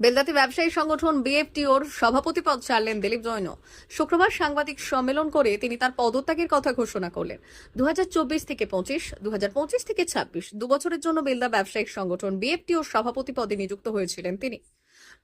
বেলদাতে ব্যবসায়ী সংগঠন বিএফটিওর সভাপতি পদ ছাড়লেন দিলীপ জৈন। শুক্রবার সাংবাদিক সম্মেলন করে তিনি তার পদত্যাগের কথা ঘোষণা করলেন। দু হাজার চব্বিশ থেকে পঁচিশ দু থেকে ছাব্বিশ দু বছরের জন্য বেলদা ব্যবসায়িক সংগঠন বিএফটিওর সভাপতি পদে নিযুক্ত হয়েছিলেন তিনি।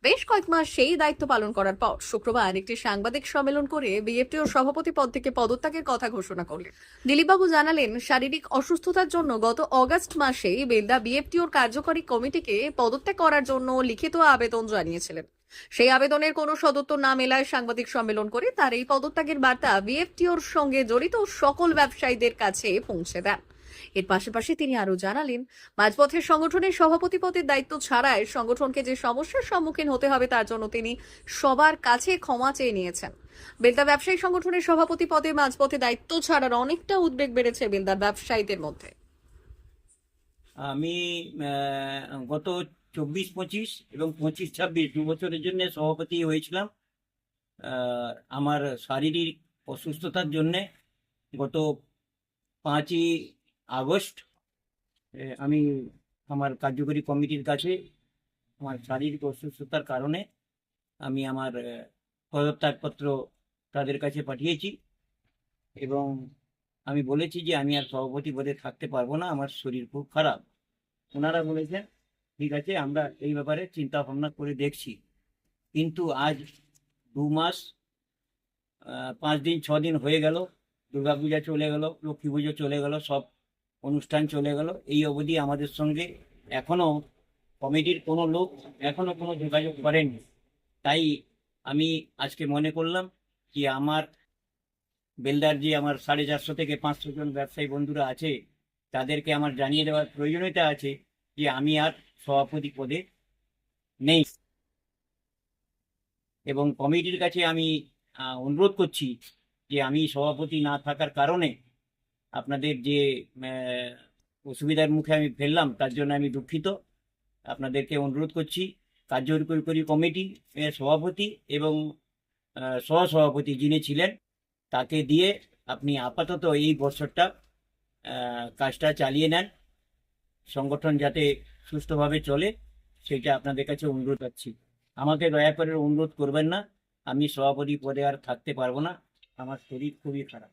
বেশ কয়েক মাস সেই দায়িত্ব পালন করার পর শুক্রবার একটি সাংবাদিক সম্মেলন করে বিএফটিওর সভাপতি পদ থেকে পদত্যাগের কথা ঘোষণা করলেন। দিলীপবাবু জানালেন, শারীরিক অসুস্থতার জন্য গত অগাস্ট মাসে বেলদা বিএফটিওর কার্যকরী কমিটিকে পদত্যাগ করার জন্য লিখিত আবেদন জানিয়েছিলেন। সেই আবেদনের কোনো সদুত্তর না মেলায় সাংবাদিক সম্মেলন করে তার এই পদত্যাগের বার্তা বিএফটিওর সঙ্গে জড়িত সকল ব্যবসায়ীদের কাছে পৌঁছে দেন। এর পাশাপাশি তিনি আরও জানালেন মাঝপথের সংগঠনের সভাপতি পদের দায়িত্ব ছাড়াই সংগঠনকে যে সমস্যার সম্মুখীন হতে হবে তার জন্য তিনি সবার কাছে ক্ষমা চেয়ে নিয়েছেন। বেলদা ব্যবসায়ী সংগঠনের সভাপতি পদে মাঝপথে দায়িত্ব ছাড়ার অনেকটা উদ্বেগ বেড়েছে বেলদার ব্যবসায়ীদের মধ্যে। আমি গত চব্বিশ পঁচিশ এবং পঁচিশ ছাব্বিশ দু বছরের জন্য সভাপতি হয়েছিলাম। আমার শারীরিক অসুস্থতার জন্যে গত পাঁচই আগস্ট আমি আমার কার্যকরী কমিটির কাছে আমার শারীরিক অসুস্থতার কারণে আমি আমার পদত্যাগপত্র তাদের কাছে পাঠিয়েছি এবং আমি বলেছি যে আমি আর সভাপতি পদে থাকতে পারব না, আমার শরীর খুব খারাপ। ওনারা বলেছেন, ঠিক আছে, আমরা এই ব্যাপারে চিন্তা ভাবনা করে দেখছি। কিন্তু আজ দু মাস পাঁচ দিন, ছ দিন হয়ে গেল দুর্গাপূজা চলে গেল, লক্ষ্মী পুজো চলে গেল, সব অনুষ্ঠান চলে গেল। এই অবধি আমাদের সঙ্গে এখনও কমিটির কোনো লোক এখনও কোনো যোগাযোগ করেনি। তাই আমি আজকে মনে করলাম যে আমার বেলদার যে আমার সাড়ে চারশো থেকে পাঁচশো জন ব্যবসায়ী বন্ধুরা আছে, তাদেরকে আমার জানিয়ে দেওয়ার প্রয়োজনীয়তা আছে যে আমি আর সভাপতি পদে নেই। এবং কমিটির কাছে আমি অনুরোধ করছি যে আমি সভাপতি না থাকার কারণে আপনাদের যে অসুবিধার মুখে আমি ফেললাম, তার জন্য আমি দুঃখিত। আপনাদেরকে অনুরোধ করছি, কার্যকরী কমিটি সভাপতি এবং সহসভাপতি যিনি ছিলেন তাকে দিয়ে আপনি আপাতত এই বছরটা কাজটা চালিয়ে নেন। সংগঠন যাতে সুস্থভাবে চলে, সেটা আপনাদের কাছে অনুরোধ করছি আমাকে দয়া করে অনুরোধ করবেন না। আমি সভাপতি পদে আর থাকতে পারব না। আমার শরীর খুবই খারাপ।